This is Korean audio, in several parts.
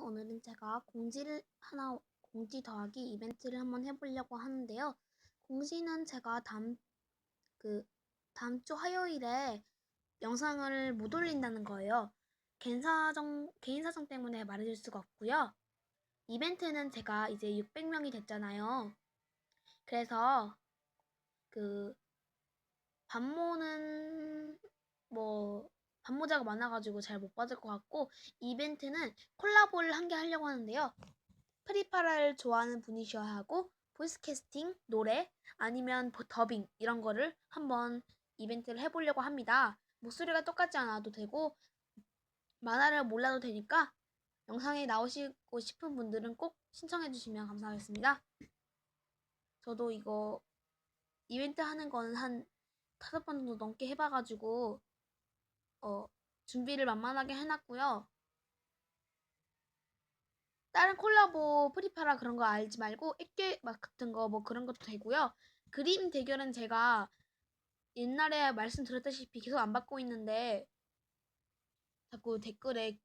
오늘은 제가 공지를 하나, 공지 더하기 이벤트를 한번 해보려고 하는데요. 공지는 제가 다음, 그, 다음 주 화요일에 영상을 못 올린다는 거예요. 개인 사정, 개인 사정 때문에 말해줄 수가 없고요. 이벤트는 제가 이제 600명이 됐잖아요. 그래서, 그, 반모는, 뭐, 반모자가 많아가지고 잘 못 받을 것 같고, 이벤트는 콜라보를 한 개 하려고 하는데요. 프리파라를 좋아하는 분이셔야 하고 보이스 캐스팅, 노래 아니면 버- 더빙 이런 거를 한번 이벤트를 해보려고 합니다. 목소리가 똑같지 않아도 되고 만화를 몰라도 되니까 영상에 나오시고 싶은 분들은 꼭 신청해 주시면 감사하겠습니다. 저도 이거 이벤트 하는 거는 한 다섯 번 정도 넘게 해봐가지고 어, 준비를 만만하게 해놨고요. 다른 콜라보 프리파라 그런 거 알지 말고 액괴 막 같은 거 뭐 그런 것도 되고요. 그림 대결은 제가 옛날에 말씀드렸다시피 계속 안 받고 있는데 자꾸 댓글에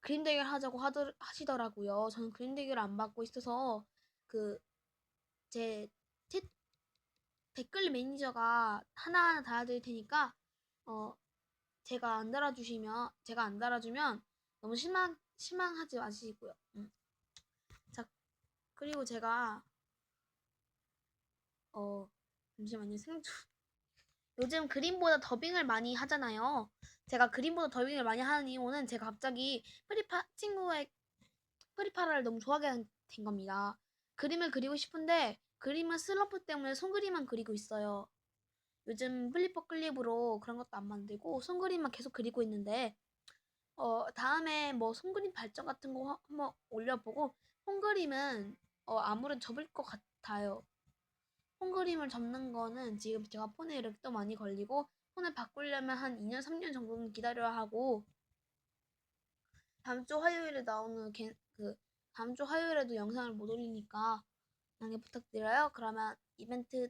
그림 대결 하자고 하더, 하시더라고요. 저는 그림 대결 안 받고 있어서 그제 댓글 매니저가 하나하나 달아드릴 테니까 어 제가 안 달아주시면 제가 안 달아주면 너무 실망 실망하지 마시고요. 음. 자 그리고 제가 어 잠시만요 생존 요즘 그림보다 더빙을 많이 하잖아요. 제가 그림보다 더빙을 많이 하는 이유는 제가 갑자기 프리파 친구의 프리파라를 너무 좋아하게 된 겁니다. 그림을 그리고 싶은데 그림은 슬럼프 때문에 손그림만 그리고 있어요. 요즘 플리퍼 클립으로 그런 것도 안 만들고 손그림만 계속 그리고 있는데 어 다음에 뭐 손그림 발전 같은 거 하- 한번 올려보고 손그림은 어 아무래도 접을 것 같아요. 폰그림을 접는 거는 지금 제가 폰에 이렇게 또 많이 걸리고 폰을 바꾸려면 한 2년 3년 정도는 기다려야 하고 다음 주 화요일에 나오는 개, 그 다음 주 화요일에도 영상을 못 올리니까 양해 부탁드려요. 그러면 이벤트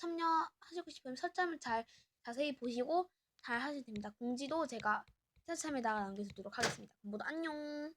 참여하시고 싶으면 설정을 잘 자세히 보시고 잘 하시면 됩니다. 공지도 제가 세차에다가 남겨두도록 하겠습니다. 모두 안녕.